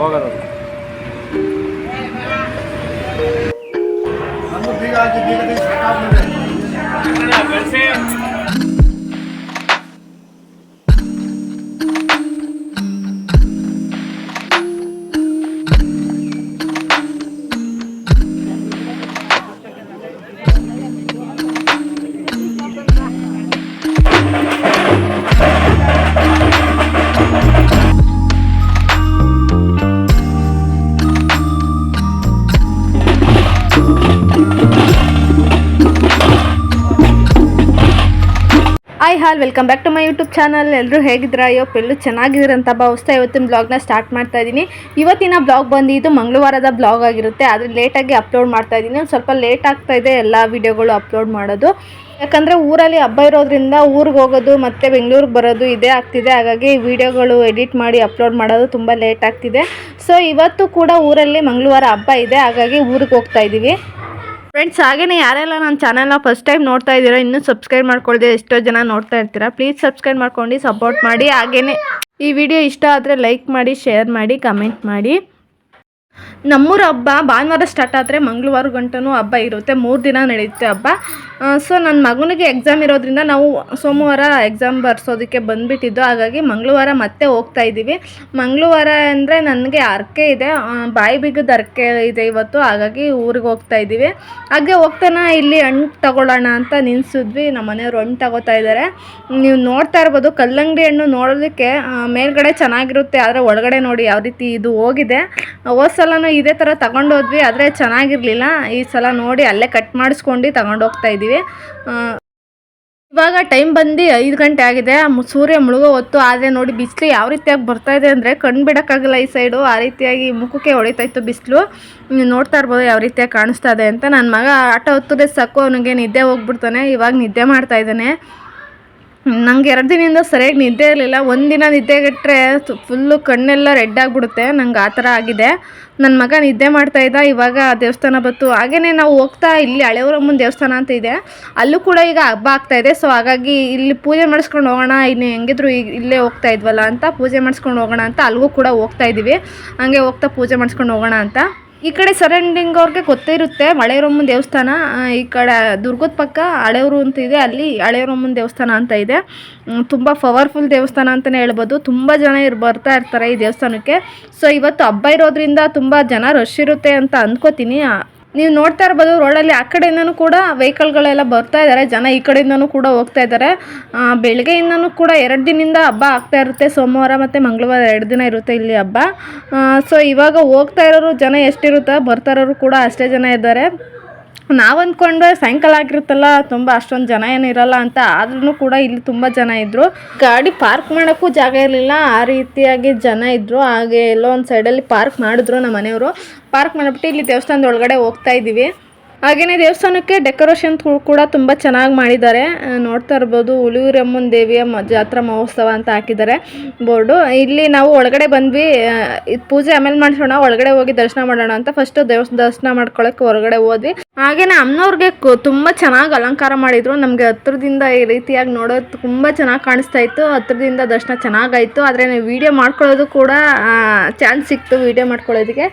ಹೋಗೋದು. ನಮ್ದು ಬೀಗ ಹಾಕಿ ಬೀಗ ತೆಗ್ದು ಹಾಲ್ welcome back to my YouTube channel ಎಲ್ಲರೂ ಹೇಗಿದ್ದೀರಾ? ಅಯ್ಯೋ ಪೆಲ್ಲು ಚೆನ್ನಾಗಿದ್ದೀರಂತ ಭಾವಿಸ್ತಾ ಇವತ್ತಿನ ಬ್ಲಾಗ್ನ ಸ್ಟಾರ್ಟ್ ಮಾಡ್ತಾ ಇದ್ದೀನಿ. ಇವತ್ತಿನ ಬ್ಲಾಗ್ ಬಂದು ಮಂಗಳವಾರದ ಬ್ಲಾಗ್ ಆಗಿರುತ್ತೆ. ಆದರೆ ಲೇಟಾಗಿ ಅಪ್ಲೋಡ್ ಮಾಡ್ತಾ ಇದ್ದೀನಿ. ಒಂದು ಸ್ವಲ್ಪ ಲೇಟ್ ಆಗ್ತಾ ಇದೆ ಎಲ್ಲ ವಿಡಿಯೋಗಳು ಅಪ್ಲೋಡ್ ಮಾಡೋದು. ಯಾಕಂದರೆ ಊರಲ್ಲಿ ಹಬ್ಬ ಇರೋದ್ರಿಂದ ಊರಿಗೆ ಹೋಗೋದು ಮತ್ತು ಬೆಂಗಳೂರಿಗೆ ಬರೋದು ಇದೇ ಆಗ್ತಿದೆ. ಹಾಗಾಗಿ ವಿಡಿಯೋಗಳು ಎಡಿಟ್ ಮಾಡಿ ಅಪ್ಲೋಡ್ ಮಾಡೋದು ತುಂಬ ಲೇಟ್ ಆಗ್ತಿದೆ. ಸೊ ಇವತ್ತು ಕೂಡ ಊರಲ್ಲಿ ಮಂಗಳವಾರ ಹಬ್ಬ ಇದೆ. ಹಾಗಾಗಿ ಊರಿಗೆ ಹೋಗ್ತಾ ಇದ್ದೀವಿ. ಫ್ರೆಂಡ್ಸ್ ಹಾಗೇನೆ ಯಾರೆಲ್ಲ ನನ್ನ ಚಾನಲ್ನ ಫಸ್ಟ್ ಟೈಮ್ ನೋಡ್ತಾ ಇದ್ದೀರಾ, ಇನ್ನೂ ಸಬ್ಸ್ಕ್ರೈಬ್ ಮಾಡ್ಕೊಳ್ದೆ ಎಷ್ಟೋ ಜನ ನೋಡ್ತಾ ಇರ್ತೀರಾ ಪ್ಲೀಸ್ ಸಬ್ಸ್ಕ್ರೈಬ್ ಮಾಡ್ಕೊಂಡು ಸಪೋರ್ಟ್ ಮಾಡಿ. ಹಾಗೇನೆ ಈ ವಿಡಿಯೋ ಇಷ್ಟ ಆದರೆ ಲೈಕ್ ಮಾಡಿ ಶೇರ್ ಮಾಡಿ ಕಮೆಂಟ್ ಮಾಡಿ. ನಮ್ಮೂರ ಹಬ್ಬ ಭಾನುವಾರ ಸ್ಟಾರ್ಟ್ ಆದರೆ ಮಂಗಳವಾರ ಗಂಟನೂ ಹಬ್ಬ ಇರುತ್ತೆ. ಮೂರು ದಿನ ನಡೆಯುತ್ತೆ ಹಬ್ಬ. ಸೊ ನನ್ನ ಮಗನಿಗೆ ಎಕ್ಸಾಮ್ ಇರೋದ್ರಿಂದ ನಾವು ಸೋಮವಾರ ಎಕ್ಸಾಮ್ ಬರ್ಸೋದಕ್ಕೆ ಬಂದುಬಿಟ್ಟಿದ್ದು. ಹಾಗಾಗಿ ಮಂಗಳವಾರ ಮತ್ತೆ ಹೋಗ್ತಾ ಇದ್ದೀವಿ. ಮಂಗಳವಾರ ಅಂದರೆ ನನಗೆ ಅರ್ಕೆ ಇದೆ. ಬಾಯಿ ಬಿಗಿದ ಅರ್ಕೆ ಇದೆ ಇವತ್ತು. ಹಾಗಾಗಿ ಊರಿಗೆ ಹೋಗ್ತಾ ಇದ್ದೀವಿ. ಹಾಗೆ ಹೋಗ್ತಾನೆ ಇಲ್ಲಿ ಹಣ್ಣು ತಗೊಳ್ಳೋಣ ಅಂತ ನಿಲ್ಸಿದ್ವಿ. ನಮ್ಮ ಮನೆಯವರು ಹಣ್ಣು ತಗೋತಾ ಇದ್ದಾರೆ. ನೀವು ನೋಡ್ತಾ ಇರ್ಬೋದು, ಕಲ್ಲಂಗಡಿ ಹಣ್ಣು ನೋಡೋದಕ್ಕೆ ಮೇಲ್ಗಡೆ ಚೆನ್ನಾಗಿರುತ್ತೆ. ಆದರೆ ಒಳಗಡೆ ನೋಡಿ ಯಾವ ರೀತಿ ಇದು ಹೋಗಿದೆ. ಹೋದ ಸಲನೂ ಇದೇ ಥರ ತಗೊಂಡೋದ್ವಿ, ಆದರೆ ಚೆನ್ನಾಗಿರಲಿಲ್ಲ. ಈ ಸಲ ನೋಡಿ ಅಲ್ಲೇ ಕಟ್ ಮಾಡಿಸ್ಕೊಂಡು ತಗೊಂಡು ಹೋಗ್ತಾ ಇದ್ದೀವಿ ಇವಾಗ ಟೈಮ್ ಬಂದು ಐದು ಗಂಟೆ ಆಗಿದೆ. ಸೂರ್ಯ ಮುಳುಗೋ ಹೊತ್ತು, ಆದರೆ ನೋಡಿ ಬಿಸಿಲು ಯಾವ ರೀತಿಯಾಗಿ ಬರ್ತಾ ಇದೆ ಅಂದರೆ ಕಣ್ಣು ಬಿಡೋಕ್ಕಾಗಲ್ಲ ಈ ಸೈಡು ಆ ರೀತಿಯಾಗಿ ಮುಖಕ್ಕೆ ಹೊಡಿತಾ ಇತ್ತು ಬಿಸಿಲು. ನೋಡ್ತಾ ಇರ್ಬೋದು ಯಾವ ರೀತಿಯಾಗಿ ಕಾಣಿಸ್ತಾ ಇದೆ ಅಂತ. ನನ್ನ ಮಗ ಆಟ ಹೊತ್ತದೆ ಸಾಕು, ಅವನಿಗೆ ನಿದ್ದೆ ಹೋಗ್ಬಿಡ್ತಾನೆ. ಇವಾಗ ನಿದ್ದೆ ಮಾಡ್ತಾ ಇದ್ದಾನೆ. ನಂಗೆ ಎರಡು ದಿನದಿಂದ ಸರಿಯಾಗಿ ನಿದ್ದೆ ಇರಲಿಲ್ಲ. ಒಂದಿನ ನಿದ್ದೆಗೆಟ್ರೆ ಫುಲ್ಲು ಕಣ್ಣೆಲ್ಲ ರೆಡ್ ಆಗಿಬಿಡುತ್ತೆ. ನಂಗೆ ಆ ಥರ ಆಗಿದೆ. ನನ್ನ ಮಗ ನಿದ್ದೆ ಮಾಡ್ತಾ ಇದ್ದ. ಇವಾಗ ದೇವಸ್ಥಾನ ಬಂತು. ಹಾಗೆಯೇ ನಾವು ಹೋಗ್ತಾ ಇಲ್ಲಿ ಹಳೆಯವರಮ್ಮನ ದೇವಸ್ಥಾನ ಅಂತ ಇದೆ. ಅಲ್ಲೂ ಕೂಡ ಈಗ ಹಬ್ಬ ಆಗ್ತಾ ಇದೆ. ಸೊ ಹಾಗಾಗಿ ಇಲ್ಲಿ ಪೂಜೆ ಮಾಡಿಸ್ಕೊಂಡು ಹೋಗೋಣ. ಇನ್ನು ಹೆಂಗಿದ್ರು ಈಗ ಇಲ್ಲೇ ಹೋಗ್ತಾ ಇದ್ವಲ್ಲ ಅಂತ ಪೂಜೆ ಮಾಡಿಸ್ಕೊಂಡು ಹೋಗೋಣ ಅಂತ ಅಲ್ಲಿಗೂ ಕೂಡ ಹೋಗ್ತಾ ಇದ್ದೀವಿ ಹಂಗೆ ಹೋಗ್ತಾ ಪೂಜೆ ಮಾಡಿಸ್ಕೊಂಡು ಹೋಗೋಣ ಅಂತ. ಈ ಕಡೆ ಸರೌಂಡಿಂಗ್ ಅವ್ರಿಗೆ ಗೊತ್ತೇ ಇರುತ್ತೆ. ಮಳೆಯರಮ್ಮನ ದೇವಸ್ಥಾನ ಈ ಕಡೆ ದುರ್ಗದ ಪಕ್ಕ ಹಳೆಯವರು ಅಂತ ಇದೆ. ಅಲ್ಲಿ ಹಳೆಯರಮ್ಮನ ದೇವಸ್ಥಾನ ಅಂತ ಇದೆ. ತುಂಬ ಪವರ್ಫುಲ್ ದೇವಸ್ಥಾನ ಅಂತಲೇ ಹೇಳ್ಬೋದು. ತುಂಬ ಜನ ಇರು, ಬರ್ತಾ ಇರ್ತಾರೆ ಈ ದೇವಸ್ಥಾನಕ್ಕೆ. ಸೊ ಇವತ್ತು ಹಬ್ಬ ಇರೋದ್ರಿಂದ ತುಂಬ ಜನ ರಶ್ ಇರುತ್ತೆ ಅಂತ ಅಂದ್ಕೋತೀನಿ ನೀವು ನೋಡ್ತಾ ಇರ್ಬೋದು ರೋಡಲ್ಲಿ ಆ ಕಡೆಯಿಂದನೂ ಕೂಡ ವೆಹಿಕಲ್ಗಳೆಲ್ಲ ಬರ್ತಾ ಇದ್ದಾರೆ ಜನ ಈ ಕಡೆಯಿಂದನೂ ಕೂಡ ಹೋಗ್ತಾ ಇದ್ದಾರೆ ಬೆಳಗ್ಗೆಯಿಂದನೂ ಕೂಡ ಎರಡು ದಿನದಿಂದ ಹಬ್ಬ ಆಗ್ತಾ ಇರುತ್ತೆ. ಸೋಮವಾರ ಮತ್ತು ಮಂಗಳವಾರ ಎರಡು ದಿನ ಇರುತ್ತೆ ಇಲ್ಲಿ ಹಬ್ಬ. ಸೊ ಇವಾಗ ಹೋಗ್ತಾ ಇರೋರು ಜನ ಎಷ್ಟಿರುತ್ತೋ ಬರ್ತಾ ಇರೋರು ಕೂಡ ಅಷ್ಟೇ ಜನ ಇದ್ದಾರೆ. ನಾವು ಅಂದ್ಕೊಂಡ್ರೆ ಸಾಯಂಕಾಲ ಆಗಿರುತ್ತಲ್ಲ, ತುಂಬ ಅಷ್ಟೊಂದು ಜನ ಏನಿರಲ್ಲ ಅಂತ ಆದ್ರೂ ಕೂಡ ಇಲ್ಲಿ ತುಂಬ ಜನ ಇದ್ದರು ಗಾಡಿ ಪಾರ್ಕ್ ಮಾಡೋಕ್ಕೂ ಜಾಗ ಇರಲಿಲ್ಲ, ಆ ರೀತಿಯಾಗಿ ಜನ ಇದ್ದರು ಹಾಗೆ ಎಲ್ಲೋ ಒಂದು ಸೈಡಲ್ಲಿ ಪಾರ್ಕ್ ಮಾಡಿದ್ರು ನಮ್ಮ ಮನೆಯವರು. ಪಾರ್ಕ್ ಮಾಡಿಬಿಟ್ಟು ಇಲ್ಲಿ ದೇವಸ್ಥಾನದ ಒಳಗಡೆ ಹೋಗ್ತಾ ಇದ್ದೀವಿ ಹಾಗೆಯೇ ದೇವಸ್ಥಾನಕ್ಕೆ ಡೆಕೋರೇಷನ್ ಕೂಡ ತುಂಬ ಚೆನ್ನಾಗಿ ಮಾಡಿದ್ದಾರೆ. ನೋಡ್ತಾ ಇರ್ಬೋದು, ಹುಲಿಯೂರಮ್ಮನ ದೇವಿಯ ಮ, ಜಾತ್ರಾ ಮಹೋತ್ಸವ ಅಂತ ಹಾಕಿದ್ದಾರೆ ಬೋರ್ಡು. ಇಲ್ಲಿ ನಾವು ಒಳಗಡೆ ಬಂದ್ವಿ ಇದು ಪೂಜೆ ಆಮೇಲೆ ಮಾಡಿಸೋಣ, ಒಳಗಡೆ ಹೋಗಿ ದರ್ಶನ ಮಾಡೋಣ ಅಂತ ಫಸ್ಟ್ ದೇವಸ್ ದರ್ಶನ ಮಾಡ್ಕೊಳಕ್ಕೆ ಹೊರಗಡೆ ಹೋದ್ವಿ. ಹಾಗೆಯೇ ಅಮ್ಮನವ್ರಿಗೆ ತುಂಬ ಚೆನ್ನಾಗಿ ಅಲಂಕಾರ ಮಾಡಿದ್ರು. ನಮಗೆ ಹತ್ರದಿಂದ ಈ ರೀತಿಯಾಗಿ ನೋಡೋದು ತುಂಬ ಚೆನ್ನಾಗಿ ಕಾಣಿಸ್ತಾ ಇತ್ತು. ಹತ್ರದಿಂದ ದರ್ಶನ ಚೆನ್ನಾಗಾಯಿತು. ಆದರೆ ವಿಡಿಯೋ ಮಾಡ್ಕೊಳ್ಳೋದು ಕೂಡ ಚಾನ್ಸ್ ಸಿಕ್ತು ವೀಡಿಯೋ ಮಾಡ್ಕೊಳ್ಳೋದಕ್ಕೆ.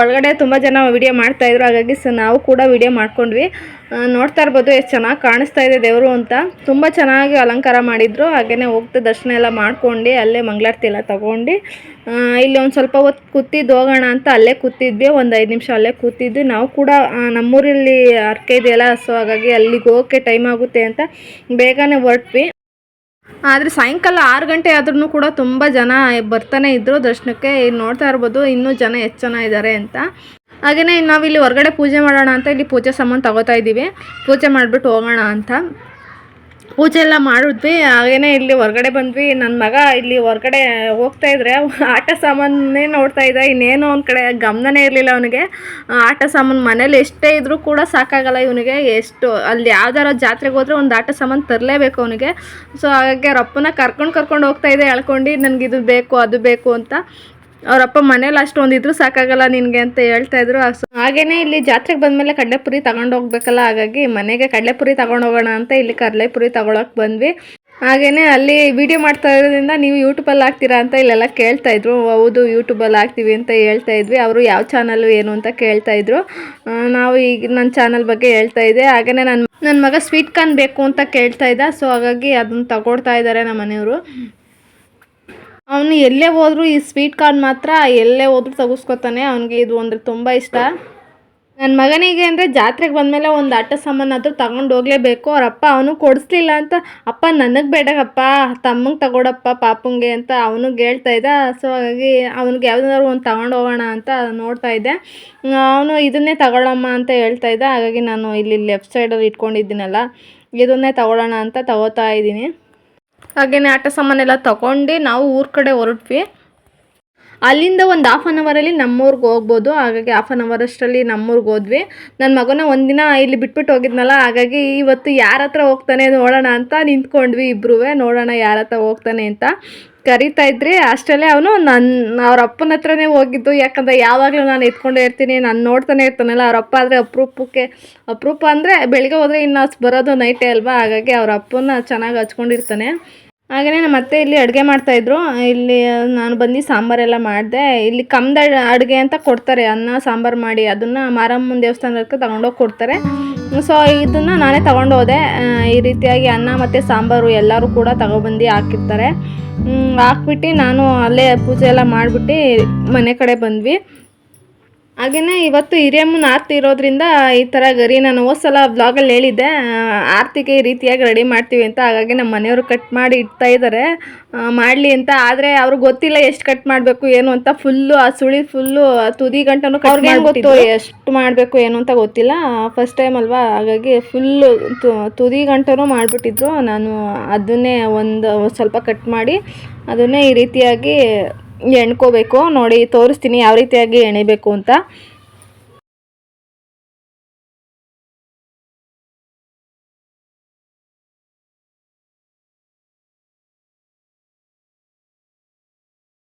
ಒಳಗಡೆ ತುಂಬ ಜನ ವಿಡಿಯೋ ಮಾಡ್ತಾಯಿದ್ರು ಹಾಗಾಗಿ ಸೊ, ನಾವು ಕೂಡ ವಿಡಿಯೋ ಮಾಡ್ಕೊಂಡ್ವಿ. ನೋಡ್ತಾ ಇರ್ಬೋದು ಎಷ್ಟು ಚೆನ್ನಾಗಿ ಕಾಣಿಸ್ತಾ ಇದೆ ದೇವರು ಅಂತ. ತುಂಬ ಚೆನ್ನಾಗಿ ಅಲಂಕಾರ ಮಾಡಿದ್ರು. ಹಾಗೆಯೇ ಹೋಗ್ತಾ ದರ್ಶನ ಎಲ್ಲ ಮಾಡ್ಕೊಂಡು ಅಲ್ಲೇ ಮಂಗಳಾರತಿ ಎಲ್ಲ ತೊಗೊಂಡು ಇಲ್ಲಿ ಒಂದು ಸ್ವಲ್ಪ ಹೊತ್ತು ಕೂತಿದ್ದು ಹೋಗೋಣ ಅಂತ ಅಲ್ಲೇ ಕೂತಿದ್ವಿ. ಒಂದು ಐದು ನಿಮಿಷ ಅಲ್ಲೇ ಕೂತಿದ್ವಿ. ನಾವು ಕೂಡ ನಮ್ಮೂರಲ್ಲಿ ಅರ್ಕೆ ಇದೆಯಲ್ಲ, ಸೊ ಹಾಗಾಗಿ ಅಲ್ಲಿಗೆ ಹೋಗೋಕ್ಕೆ ಟೈಮ್ ಆಗುತ್ತೆ ಅಂತ ಬೇಗನೆ ಹೊರಟ್ವಿ. ಆದರೆ ಸಾಯಂಕಾಲ ಆರು ಗಂಟೆ ಆದ್ರೂ ಕೂಡ ತುಂಬ ಜನ ಬರ್ತಾನೆ ಇದ್ದರು ದರ್ಶನಕ್ಕೆ. ನೋಡ್ತಾ ಇರ್ಬೋದು ಇನ್ನೂ ಜನ ಎಷ್ಟು ಜನ ಇದ್ದಾರೆ ಅಂತ. ಹಾಗೆಯೇ ನಾವಿಲ್ಲಿ ಹೊರಗಡೆ ಪೂಜೆ ಮಾಡೋಣ ಅಂತ ಇಲ್ಲಿ ಪೂಜೆ ಸಾಮಾನು ತಗೋತಾ ಇದ್ದೀವಿ. ಪೂಜೆ ಮಾಡಿಬಿಟ್ಟು ಹೋಗೋಣ ಅಂತ. ಪೂಜೆ ಎಲ್ಲ ಮಾಡಿದ್ವಿ. ಹಾಗೇನೆ ಇಲ್ಲಿ ಹೊರಗಡೆ ಬಂದ್ವಿ. ನನ್ನ ಮಗ ಇಲ್ಲಿ ಹೊರಗಡೆ ಹೋಗ್ತಾ ಇದ್ರೆ ಆಟ ಸಾಮಾನೇ ನೋಡ್ತಾ ಇದ್ದ. ಇನ್ನೇನು ಅವ್ನ ಕಡೆ ಗಮನನೇ ಇರಲಿಲ್ಲ ಅವನಿಗೆ. ಆಟ ಸಾಮಾನು ಮನೇಲಿ ಎಷ್ಟೇ ಇದ್ರೂ ಕೂಡ ಸಾಕಾಗಲ್ಲ ಇವನಿಗೆ. ಎಷ್ಟು ಅಲ್ಲಿ ಯಾವ್ದಾರ ಜಾತ್ರೆಗೆ ಹೋದ್ರೆ ಒಂದು ಆಟ ಸಾಮಾನು ತರಲೇಬೇಕು ಅವನಿಗೆ. ಸೊ ಹಾಗಾಗಿ ಅವ್ರ ಕರ್ಕೊಂಡು ಕರ್ಕೊಂಡು ಹೋಗ್ತಾ ಇದ್ದೆ ಹೇಳ್ಕೊಂಡು ನನಗಿದು ಬೇಕು, ಅದು ಬೇಕು ಅಂತ. ಅವರಪ್ಪ ಮನೇಲಿ ಅಷ್ಟೊಂದು ಇದ್ರೂ ಸಾಕಾಗಲ್ಲ ನಿನಗೆ ಅಂತ ಹೇಳ್ತಾ ಇದ್ರು. ಹಾಗೇನೆ ಇಲ್ಲಿ ಜಾತ್ರೆಗೆ ಬಂದಮೇಲೆ ಕಡಲೆಪುರಿ ತಗೊಂಡು ಹೋಗ್ಬೇಕಲ್ಲ, ಹಾಗಾಗಿ ಮನೆಗೆ ಕಡಲೆಪುರಿ ಹೋಗೋಣ ಅಂತ ಇಲ್ಲಿ ಕಡಲೆಪುರಿ ತಗೊಳಕ್ ಬಂದ್ವಿ. ಹಾಗೆಯೇ ಅಲ್ಲಿ ವಿಡಿಯೋ ಮಾಡ್ತಾ ಇರೋದ್ರಿಂದ ನೀವು ಯೂಟ್ಯೂಬಲ್ಲಿ ಹಾಕ್ತೀರಾ ಅಂತ ಇಲ್ಲೆಲ್ಲ ಕೇಳ್ತಾ ಇದ್ರು. ಹೌದು ಯೂಟ್ಯೂಬಲ್ಲಿ ಹಾಕ್ತೀವಿ ಅಂತ ಹೇಳ್ತಾ ಇದ್ವಿ. ಅವರು ಯಾವ ಚಾನಲ್ಲು ಏನು ಅಂತ ಕೇಳ್ತಾ ಇದ್ರು. ನಾವು ಈಗ ನನ್ನ ಚಾನಲ್ ಬಗ್ಗೆ ಹೇಳ್ತಾ ಇದ್ದೆ. ಹಾಗೆಯೇ ನನ್ನ ನನ್ನ ಮಗ ಸ್ವೀಟ್ ಕಾರ್ನ್ ಬೇಕು ಅಂತ ಕೇಳ್ತಾ ಇದ್ದ. ಸೊ ಹಾಗಾಗಿ ಅದನ್ನ ತಗೊಳ್ತಾ ಇದ್ದಾರೆ ನಮ್ಮ ಮನೆಯವರು ಅವನು ಎಲ್ಲೇ ಹೋದರೂ ಈ ಸ್ವೀಟ್ ಕಾರ್ಡ್ ಮಾತ್ರ ಎಲ್ಲೇ ಹೋದರೂ ತೆಗೆಸ್ಕೊತಾನೆ. ಅವನಿಗೆ ಇದು ಅಂದರೆ ತುಂಬ ಇಷ್ಟ. ನನ್ನ ಮಗನಿಗೆ ಅಂದರೆ ಜಾತ್ರೆಗೆ ಬಂದಮೇಲೆ ಒಂದು ಆಟ ಸಾಮಾನಾದರೂ ತಗೊಂಡು ಹೋಗಲೇಬೇಕು. ಅವ್ರ ಅಪ್ಪ ಅವನು ಕೊಡಿಸ್ಲಿಲ್ಲ ಅಂತ, ಅಪ್ಪ, ನನಗೆ ಬೇಡಗಪ್ಪ ತಮ್ಮಂಗೆ ತಗೊಡಪ್ಪ ಪಾಪಂಗೆ ಅಂತ ಅವನಿಗೆ ಹೇಳ್ತಾ ಇದ್ದ. ಸೊ ಹಾಗಾಗಿ ಅವ್ನಿಗೆ ಯಾವುದಾದ್ರು ಒಂದು ತಗೊಂಡು ಹೋಗೋಣ ಅಂತ ನೋಡ್ತಾ ಇದ್ದೆ. ಅವನು, ಇದನ್ನೇ ತಗೊಳ್ಳಮ್ಮ ಅಂತ ಹೇಳ್ತಾ ಇದ್ದ. ಹಾಗಾಗಿ ನಾನು ಇಲ್ಲಿ ಲೆಫ್ಟ್ ಸೈಡಲ್ಲಿ ಇಟ್ಕೊಂಡಿದ್ದೀನಲ್ಲ. ಇದನ್ನೇ ತಗೊಳ್ಳೋಣ ಅಂತ ತಗೋತಾ ಇದ್ದೀನಿ. ಹಾಗೆಯೇ ಆಟ ಸಾಮಾನೆಲ್ಲ ತಗೊಂಡು ನಾವು ಊರ ಕಡೆ ಹೊರಟ್ವಿ. ಅಲ್ಲಿಂದ ಒಂದು ಹಾಫ್ ಆನ್ ಅವರಲ್ಲಿ ನಮ್ಮೂರಿಗೆ ಹೋಗ್ಬೋದು. ಹಾಗಾಗಿ ಹಾಫ್ ಆನ್ ಅವರ್ ಅಷ್ಟರಲ್ಲಿ ನಮ್ಮೂರ್ಗೆ ಹೋದ್ವಿ. ನನ್ನ ಮಗನ ಒಂದಿನ ಇಲ್ಲಿ ಬಿಟ್ಬಿಟ್ಟು ಹೋಗಿದ್ನಲ್ಲ, ಹಾಗಾಗಿ ಇವತ್ತು ಯಾರ ಹತ್ರ ಹೋಗ್ತಾನೆ ನೋಡೋಣ ಅಂತ ನಿಂತ್ಕೊಂಡ್ವಿ ಇಬ್ಬರೂ ನೋಡೋಣ ಯಾರ ಹತ್ರ ಹೋಗ್ತಾನೆ ಅಂತ. ಕರಿತಾ ಇದ್ರಿ, ಅಷ್ಟರಲ್ಲೇ ಅವನು ನನ್ನ ಅವ್ರ ಅಪ್ಪನ ಹತ್ರನೇ ಹೋಗಿದ್ದು. ಯಾಕಂದರೆ ಯಾವಾಗಲೂ ನಾನು ಎತ್ಕೊಂಡೇ ಇರ್ತೀನಿ, ನಾನು ನೋಡ್ತಾನೆ ಇರ್ತಾನಲ್ಲ, ಅವ್ರ ಅಪ್ಪ ಆದರೆ ಅಪರೂಪಕ್ಕೆ, ಅಪರೂಪ ಅಂದರೆ ಬೆಳಿಗ್ಗೆ ಹೋದರೆ ಇನ್ನು ಬರೋದು ನೈಟೇ ಅಲ್ವಾ? ಹಾಗಾಗಿ ಅವ್ರ ಅಪ್ಪನ ಚೆನ್ನಾಗಿ ಹಚ್ಕೊಂಡಿರ್ತಾನೆ. ಹಾಗೆಯೇ ನಮ್ಮ ಅತ್ತೆ ಇಲ್ಲಿ ಅಡುಗೆ ಮಾಡ್ತಾಯಿದ್ರು ಇಲ್ಲಿ ನಾನು ಬಂದು ಸಾಂಬಾರೆಲ್ಲ ಮಾಡಿದೆ. ಇಲ್ಲಿ ಕಮ್ದ ಅಡುಗೆ ಅಂತ ಕೊಡ್ತಾರೆ, ಅನ್ನ, ಸಾಂಬಾರು ಮಾಡಿ, ಅದನ್ನು ಮಾರಮ್ಮನ ದೇವಸ್ಥಾನಕ್ಕೆ ತಗೊಂಡೋಗಿ ಕೊಡ್ತಾರೆ. ಸೊ ಇದನ್ನು ನಾನೇ ತಗೊಂಡು ಹೋದೆ ಈ ರೀತಿಯಾಗಿ ಅನ್ನ ಮತ್ತು ಸಾಂಬಾರು ಎಲ್ಲರೂ ಕೂಡ ತಗೊಬಂದು ಹಾಕಿರ್ತಾರೆ. ಹಾಕ್ಬಿಟ್ಟು ನಾನು ಅಲ್ಲೇ ಪೂಜೆ ಎಲ್ಲ ಮಾಡಿಬಿಟ್ಟು ಮನೆ ಕಡೆ ಬಂದ್ವಿ. ಹಾಗೆಯೇ ಇವತ್ತು ಹಿರಿಯಮ್ಮನ ಆರ್ತಿ ಇರೋದ್ರಿಂದ ಈ ಥರ ಗರಿ ನಾನು ಹೋದ ಸಲ ಬ್ಲಾಗಲ್ಲಿ ಹೇಳಿದ್ದೆ. ಆರ್ತಿಗೆ ಈ ರೀತಿಯಾಗಿ ರೆಡಿ ಮಾಡ್ತೀವಿ ಅಂತ ಹಾಗಾಗಿ ನಮ್ಮ ಮನೆಯವರು ಕಟ್ ಮಾಡಿ ಇಡ್ತಾ ಇದ್ದಾರೆ ಮಾಡಲಿ ಅಂತ. ಆದರೆ ಅವ್ರಿಗೆ ಗೊತ್ತಿಲ್ಲ ಎಷ್ಟು ಕಟ್ ಮಾಡಬೇಕು ಏನು ಅಂತ. ಫುಲ್ಲು ಆ ಸುಳಿ ಫುಲ್ಲು ತುದಿ ಗಂಟನೂ ಅವ್ರಿಗೆ ಗೊತ್ತು ಎಷ್ಟು ಮಾಡಬೇಕು ಏನು ಅಂತ ಗೊತ್ತಿಲ್ಲ. ಫಸ್ಟ್ ಟೈಮ್ ಅಲ್ವಾ? ಹಾಗಾಗಿ ಫುಲ್ಲು ತುದಿ ಗಂಟನು ಮಾಡಿಬಿಟ್ಟಿದ್ರು. ನಾನು ಅದನ್ನೇ ಒಂದು ಸ್ವಲ್ಪ ಕಟ್ ಮಾಡಿ ಅದನ್ನೇ ಈ ರೀತಿಯಾಗಿ ಎಣ್ಕೋಬೇಕು. ನೋಡಿ, ತೋರಿಸ್ತೀನಿ ಯಾವ ರೀತಿಯಾಗಿ ಎಣಿಬೇಕು ಅಂತ.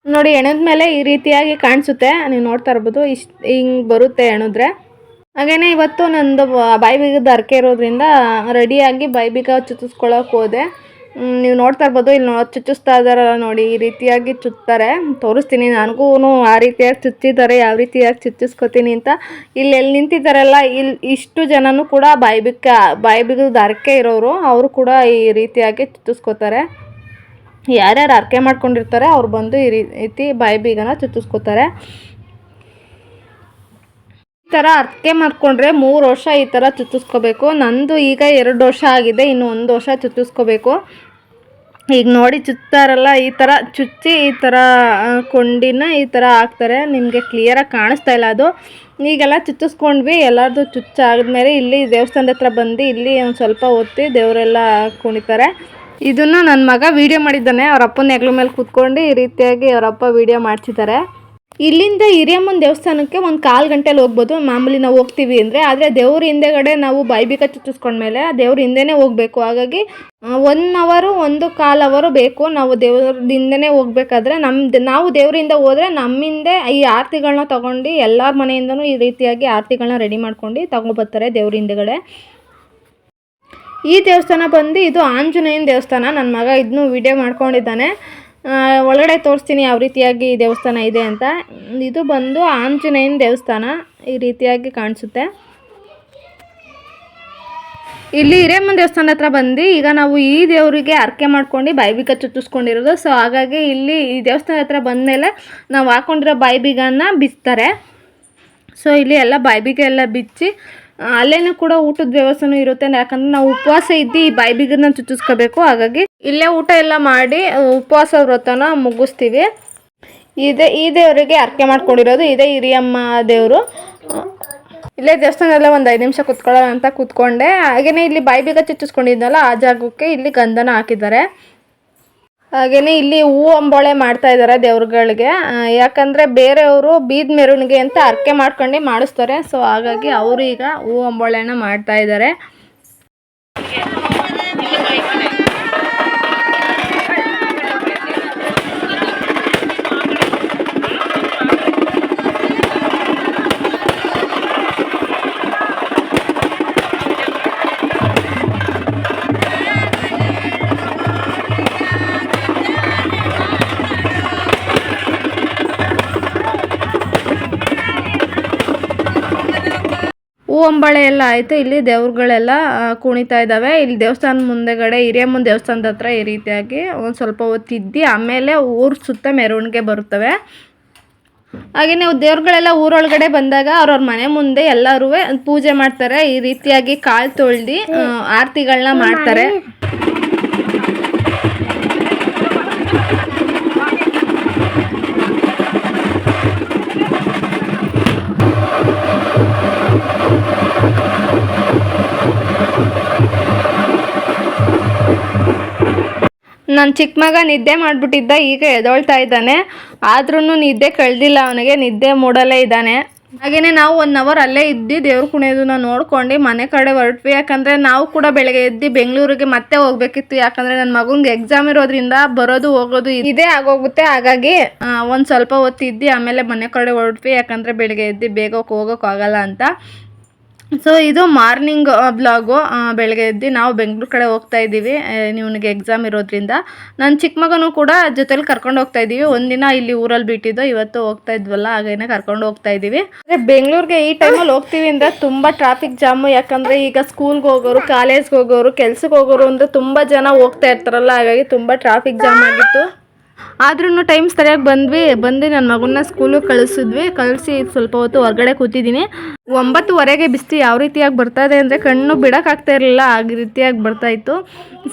ನೋಡಿ ಎಣದ್ಮೇಲೆ ಈ ರೀತಿಯಾಗಿ ಕಾಣಿಸುತ್ತೆ. ನೀವು ನೋಡ್ತಾ ಇರ್ಬೋದು, ಇಷ್ಟು ಹಿಂಗೆ ಬರುತ್ತೆ ಎಣಿದ್ರೆ. ಹಾಗೇನೆ ಇವತ್ತು ನಂದು ಬಾಯಿ ಬೀಗದ ಅರ್ಕೆ ಇರೋದ್ರಿಂದ ರೆಡಿಯಾಗಿ ಬಾಯಿ ಬೀಗ ಚುತ್ತಿಸ್ಕೊಳ್ಳೋಕೆ ಹೋದೆ. ನೀವು ನೋಡ್ತಾ ಇರ್ಬೋದು, ಇಲ್ಲಿ ಚುಚ್ಚಿಸ್ತಾ ಇದ್ದಾರಲ್ಲ ನೋಡಿ, ಈ ರೀತಿಯಾಗಿ ಚುಚ್ತಾರೆ. ತೋರಿಸ್ತೀನಿ ನನಗೂ ಆ ರೀತಿಯಾಗಿ ಚುಚ್ಚಿದ್ದಾರೆ, ಯಾವ ರೀತಿಯಾಗಿ ಚುಚ್ಚಿಸ್ಕೊತೀನಿ ಅಂತ. ಇಲ್ಲಿ ಎಲ್ಲಿ ನಿಂತಿದ್ದಾರಲ್ಲ ಇಲ್ಲಿ ಇಷ್ಟು ಜನನೂ ಕೂಡ ಬಾಯಿ ಬಿಕ್ಕ, ಬಾಯಿ ಬಿಗಿದ ಅರಕೆ ಇರೋರು, ಅವರು ಕೂಡ ಈ ರೀತಿಯಾಗಿ ಚುಚ್ಚಿಸ್ಕೋತಾರೆ. ಯಾರ್ಯಾರು ಅರಕೆ ಮಾಡ್ಕೊಂಡಿರ್ತಾರೆ, ಅವ್ರು ಬಂದು ಈ ರೀತಿ ಬಾಯಿ ಬೀಗನ ಚುಚ್ಚಿಸ್ಕೊತಾರೆ. ಥರ ಅರ್ಕೆ ಮಾಡಿಕೊಂಡ್ರೆ ಮೂರು ವರ್ಷ ಈ ಥರ ಚುಚ್ಚಿಸ್ಕೋಬೇಕು. ನಂದು ಈಗ ಎರಡು ವರ್ಷ ಆಗಿದೆ, ಇನ್ನು ಒಂದು ವರ್ಷ ಚುಚ್ಚಿಸ್ಕೋಬೇಕು. ಈಗ ನೋಡಿ ಚುಚ್ತಾರಲ್ಲ, ಈ ಥರ ಚುಚ್ಚಿ ಈ ಥರ ಕೊಂಡಿನ ಈ ಥರ ಹಾಕ್ತಾರೆ. ನಿಮಗೆ ಕ್ಲಿಯರಾಗಿ ಕಾಣಿಸ್ತಾ ಇಲ್ಲ ಅದು. ಈಗೆಲ್ಲ ಚುಚ್ಚಿಸ್ಕೊಂಡ್ವಿ, ಎಲ್ಲರದು ಚುಚ್ಚಾದ್ಮೇಲೆ ಇಲ್ಲಿ ದೇವಸ್ಥಾನದ ಹತ್ರ ಬಂದು ಇಲ್ಲಿ ಒಂದು ಸ್ವಲ್ಪ ಒತ್ತಿ ದೇವರೆಲ್ಲ ಕುಣಿತಾರೆ. ಇದನ್ನು ನನ್ನ ಮಗ ವೀಡಿಯೋ ಮಾಡಿದ್ದಾನೆ ಅವರಪ್ಪನ ಹೆಗ್ಲ ಮೇಲೆ ಕೂತ್ಕೊಂಡು ಈ ರೀತಿಯಾಗಿ ಅವರಪ್ಪ ವೀಡಿಯೋ ಮಾಡ್ತಿದ್ದಾರೆ. ಇಲ್ಲಿಂದ ಹಿರಿಯಮ್ಮನ ದೇವಸ್ಥಾನಕ್ಕೆ ಒಂದು ಕಾಲು ಗಂಟೆಲಿ ಹೋಗ್ಬೋದು. ಮಾಮೂಲಿ ನಾವು ಹೋಗ್ತೀವಿ ಅಂದರೆ. ಆದರೆ ದೇವ್ರ ಹಿಂದೆಗಡೆ ನಾವು ಬಾಯ್ಬಿಕ ಚುಚ್ಚಿಸ್ಕೊಂಡ್ಮೇಲೆ ದೇವ್ರ ಹಿಂದೆನೇ ಹೋಗಬೇಕು. ಹಾಗಾಗಿ ಒನ್ ಅವರು ಒಂದು ಕಾಲು ಅವರು ಬೇಕು. ನಾವು ದೇವ್ರ ಹಿಂದೆನೇ ಹೋಗ್ಬೇಕಾದ್ರೆ ನಮ್ದು ನಾವು ದೇವರಿಂದ ಹೋದರೆ ನಮ್ಮಿಂದೆ ಈ ಆರತಿಗಳನ್ನ ತೊಗೊಂಡು ಎಲ್ಲರ ಮನೆಯಿಂದನೂ ಈ ರೀತಿಯಾಗಿ ಆರತಿಗಳನ್ನ ರೆಡಿ ಮಾಡ್ಕೊಂಡು ತೊಗೊಬರ್ತಾರೆ ದೇವ್ರ ಹಿಂದೆಗಡೆ. ಈ ದೇವಸ್ಥಾನ ಬಂದು ಇದು ಆಂಜನೇಯನ ದೇವಸ್ಥಾನ. ನನ್ನ ಮಗ ಇದನ್ನು ವಿಡಿಯೋ ಮಾಡ್ಕೊಂಡಿದ್ದಾನೆ. ಆ, ಒಳಗಡೆ ತೋರಿಸ್ತೀನಿ ಯಾವ ರೀತಿಯಾಗಿ ದೇವಸ್ಥಾನ ಇದೆ ಅಂತ. ಇದು ಬಂದು ಆಂಜನೇಯನ ದೇವಸ್ಥಾನ ಈ ರೀತಿಯಾಗಿ ಕಾಣಿಸುತ್ತೆ. ಇಲ್ಲಿ ಹಿರೇಮ್ಮನ ದೇವಸ್ಥಾನ ಹತ್ರ ಬಂದು ಈಗ ನಾವು ಈ ದೇವರಿಗೆ ಅರ್ಕೆ ಮಾಡ್ಕೊಂಡು ಬಾಯಿಬೀಗ ಚುಚ್ಚಿಸ್ಕೊಂಡಿರೋದು. ಸೊ ಹಾಗಾಗಿ ಇಲ್ಲಿ ಈ ದೇವಸ್ಥಾನ ಹತ್ರ ಬಂದಮೇಲೆ ನಾವು ಹಾಕೊಂಡಿರೋ ಬಾಯಿಬೀಗನ ಬಿಸ್ತಾರೆ ಸೊ ಇಲ್ಲಿ ಎಲ್ಲ ಬಾಯಿಬೀಗ ಎಲ್ಲ ಬಿಚ್ಚಿ, ಅಲ್ಲೇನೂ ಕೂಡ ಊಟದ ವ್ಯವಸ್ಥೆನೂ ಇರುತ್ತೆ. ಯಾಕಂದರೆ ನಾವು ಉಪವಾಸ ಇದ್ದು ಈ ಬಾಯಿಬೀಗನ ಚುಚ್ಚಿಸ್ಕೋಬೇಕು. ಹಾಗಾಗಿ ಇಲ್ಲೇ ಊಟ ಎಲ್ಲ ಮಾಡಿ ಉಪವಾಸ ವ್ರತನ ಮುಗಿಸ್ತೀವಿ. ಇದೇ, ಈ ದೇವರಿಗೆ ಅರ್ಕೆ ಮಾಡ್ಕೊಂಡಿರೋದು ಇದೇ ಹಿರಿಯಮ್ಮ ದೇವರು. ಇಲ್ಲೇ ದೇವಸ್ಥಾನದಲ್ಲೇ ಒಂದು ಐದು ನಿಮಿಷ ಕುತ್ಕೊಳ್ಳೋಣ ಅಂತ ಕೂತ್ಕೊಂಡೆ. ಹಾಗೆಯೇ ಇಲ್ಲಿ ಬಾಯಿಬೀಗ ಚುಚ್ಚಿಸ್ಕೊಂಡಿದ್ನಲ್ಲ, ಆ ಜಾಗಕ್ಕೆ ಇಲ್ಲಿ ಗಂಧನ ಹಾಕಿದ್ದಾರೆ. ಹಾಗೆಯೇ ಇಲ್ಲಿ ಹೂ ಅಂಬೋಳೆ ಮಾಡ್ತಾ ಇದ್ದಾರೆ ದೇವ್ರುಗಳಿಗೆ. ಯಾಕಂದ್ರೆ ಬೇರೆಯವರು ಬೀದ್ ಮೆರವಣಿಗೆ ಅಂತ ಅರ್ಕೆ ಮಾಡ್ಕೊಂಡು ಮಾಡಿಸ್ತಾರೆ. ಸೊ ಹಾಗಾಗಿ ಅವರು ಈಗ ಹೂ ಅಂಬೋಳೆನ ಮಾಡ್ತಾ ಇದ್ದಾರೆ. ಅಂಬಾಳೆ ಎಲ್ಲ ಆಯಿತು. ಇಲ್ಲಿ ದೇವ್ರುಗಳೆಲ್ಲ ಕುಣಿತಾ ಇದ್ದಾವೆ. ಇಲ್ಲಿ ದೇವಸ್ಥಾನ ಮುಂದೆಗಡೆ ಹಿರಿಯಮ್ಮನ ದೇವಸ್ಥಾನದ ಹತ್ರ ಈ ರೀತಿಯಾಗಿ ಒಂದು ಸ್ವಲ್ಪ ಹೊತ್ತಿದ್ದು ಆಮೇಲೆ ಊರು ಸುತ್ತ ಮೆರವಣಿಗೆ ಬರುತ್ತವೆ. ಹಾಗೆ ನೀವು ದೇವ್ರುಗಳೆಲ್ಲ ಊರೊಳಗಡೆ ಬಂದಾಗ ಅವ್ರವ್ರ ಮನೆ ಮುಂದೆ ಎಲ್ಲರೂ ಪೂಜೆ ಮಾಡ್ತಾರೆ. ಈ ರೀತಿಯಾಗಿ ಕಾಲು ತೊಳ್ದು ಆರತಿಗಳನ್ನ ಮಾಡ್ತಾರೆ. ನನ್ನ ಚಿಕ್ಕ ಮಗ ನಿದ್ದೆ ಮಾಡಿಬಿಟ್ಟಿದ್ದ, ಈಗ ಎದೊಳ್ತಾ ಇದ್ದಾನೆ. ಆದ್ರೂ ನಿದ್ದೆ ಕಳೆದಿಲ್ಲ ಅವನಿಗೆ, ನಿದ್ದೆ ಮೂಡಲೇ ಇದ್ದಾನೆ. ಹಾಗೆಯೇ ನಾವು ಒನ್ ಅವರ್ ಅಲ್ಲೇ ಇದ್ದು, ದೇವ್ರ ಕುಣಿಯೋದನ್ನ ನೋಡ್ಕೊಂಡು ಮನೆ ಕಡೆ ಹೊರಟ್ವಿ. ಯಾಕಂದರೆ ನಾವು ಕೂಡ ಬೆಳಗ್ಗೆ ಎದ್ದು ಬೆಂಗಳೂರಿಗೆ ಮತ್ತೆ ಹೋಗ್ಬೇಕಿತ್ತು. ಯಾಕಂದರೆ ನನ್ನ ಮಗನಿಗೆ ಎಕ್ಸಾಮ್ ಇರೋದ್ರಿಂದ ಬರೋದು, ಹೋಗೋದು ಇದೇ ಆಗೋಗುತ್ತೆ. ಹಾಗಾಗಿ ಒಂದು ಸ್ವಲ್ಪ ಹೊತ್ತು ಇದ್ದು ಆಮೇಲೆ ಮನೆ ಕಡೆ ಹೊರಟ್ವಿ. ಯಾಕಂದರೆ ಬೆಳಗ್ಗೆ ಎದ್ದು ಬೇಗ ಹೋಗೋಕ್ಕಾಗಲ್ಲ ಅಂತ. ಸೊ ಇದು ಮಾರ್ನಿಂಗ್ ಬ್ಲಾಗು ಬೆಳಗ್ಗೆ ಎದ್ದು ನಾವು ಬೆಂಗಳೂರು ಕಡೆ ಹೋಗ್ತಾ ಇದ್ದೀವಿ. ಇವನಿಗೆ ಎಕ್ಸಾಮ್ ಇರೋದ್ರಿಂದ. ನನ್ನ ಚಿಕ್ಕ ಮಗನು ಕೂಡ ಜೊತೆಲಿ ಕರ್ಕೊಂಡು ಹೋಗ್ತಾ ಇದ್ದೀವಿ. ಒಂದಿನ ಇಲ್ಲಿ ಊರಲ್ಲಿ ಬಿಟ್ಟಿದ್ದು, ಇವತ್ತು ಹೋಗ್ತಾ ಇದ್ವಲ್ಲ, ಹಾಗೇನೆ ಕರ್ಕೊಂಡು ಹೋಗ್ತಾ ಇದ್ದೀವಿ. ಅಂದರೆ ಬೆಂಗಳೂರಿಗೆ ಈ ಟೈಮಲ್ಲಿ ಹೋಗ್ತೀವಿ ಅಂದರೆ ತುಂಬ ಟ್ರಾಫಿಕ್ ಜಾಮು ಯಾಕಂದರೆ ಈಗ ಸ್ಕೂಲ್ಗೆ ಹೋಗೋರು ಕಾಲೇಜ್ಗೆ ಹೋಗೋರು ಕೆಲ್ಸಕ್ಕೆ ಹೋಗೋರು ಅಂದರೆ ತುಂಬ ಜನ ಹೋಗ್ತಾ ಇರ್ತಾರಲ್ಲ, ಹಾಗಾಗಿ ತುಂಬ ಟ್ರಾಫಿಕ್ ಜಾಮ್ ಆಗಿತ್ತು. ಆದ್ರೂ ಟೈಮ್ ಸರಿಯಾಗಿ ಬಂದ್ವಿ. ಬಂದು ನನ್ನ ಮಗನ್ನ ಸ್ಕೂಲಿಗೆ ಕಳಿಸಿದ್ವಿ. ಕಳಿಸಿ ಸ್ವಲ್ಪ ಹೊತ್ತು ಹೊರಗಡೆ ಕೂತಿದ್ದೀನಿ. ಒಂಬತ್ತುವರೆಗೆ ಬಿಸ್ತಿ ಯಾವ ರೀತಿಯಾಗಿ ಬರ್ತಾ ಇದೆ ಅಂದರೆ ಕಣ್ಣು ಬಿಡೋಕ್ಕಾಗ್ತಾ ಇರಲಿಲ್ಲ. ಆ ರೀತಿಯಾಗಿ ಬರ್ತಾ ಇತ್ತು.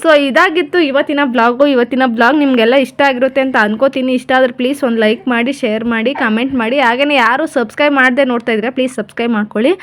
ಸೊ ಇದಾಗಿತ್ತು ಇವತ್ತಿನ ಬ್ಲಾಗು ಇವತ್ತಿನ ಬ್ಲಾಗ್ ನಿಮಗೆಲ್ಲ ಇಷ್ಟ ಆಗಿರುತ್ತೆ ಅಂತ ಅನ್ಕೋತೀನಿ. ಇಷ್ಟ ಆದರೆ ಪ್ಲೀಸ್ ಒಂದು ಲೈಕ್ ಮಾಡಿ ಶೇರ್ ಮಾಡಿ ಕಮೆಂಟ್ ಮಾಡಿ. ಹಾಗೆಯೇ ಯಾರು ಸಬ್ಸ್ಕ್ರೈಬ್ ಮಾಡದೆ ನೋಡ್ತಾ ಇದ್ರೆ ಪ್ಲೀಸ್ ಸಬ್ಸ್ಕ್ರೈಬ್ ಮಾಡ್ಕೊಳ್ಳಿ.